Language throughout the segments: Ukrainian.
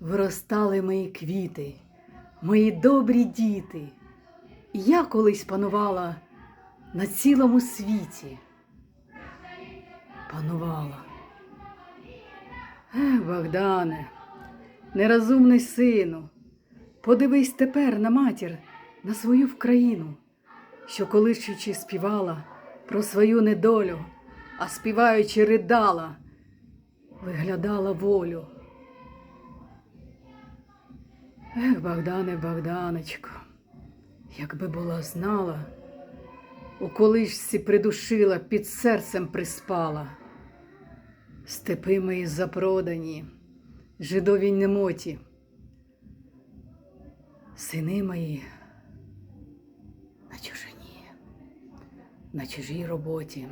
Виростали мої квіти, мої добрі діти. Я колись панувала на цілому світі. Панувала. Ех, Богдане, нерозумний сину, подивись тепер на матір, на свою вкраїну, що колишучи співала про свою недолю, а співаючи ридала, виглядала волю. Ех, Богдане, Богданочко, якби була знала, у колишці придушила, під серцем приспала. Степи мої запродані, жидові немоті, сини мої на чужині, на чужій роботі.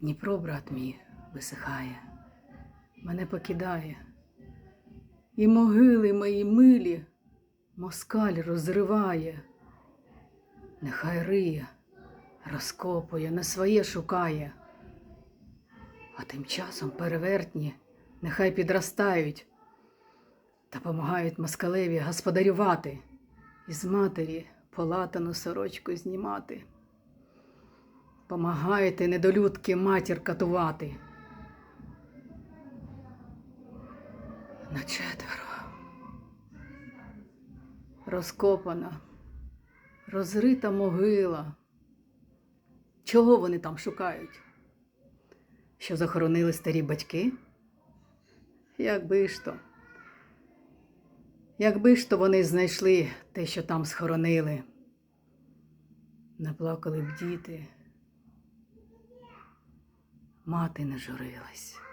Дніпро, брат мій, висихає, мене покидає. І могили мої милі москаль розриває, нехай риє, розкопує, на своє шукає, а тим часом перевертні нехай підростають та помагають москалеві господарювати і з матері полатану сорочку знімати. Помагайте, недолюдки, матір катувати. На четверо. Розкопана, розрита могила. Чого вони там шукають? Що захоронили старі батьки? Якби ж то. Якби ж то вони знайшли те, що там схоронили. Наплакали б діти. Мати не журилась.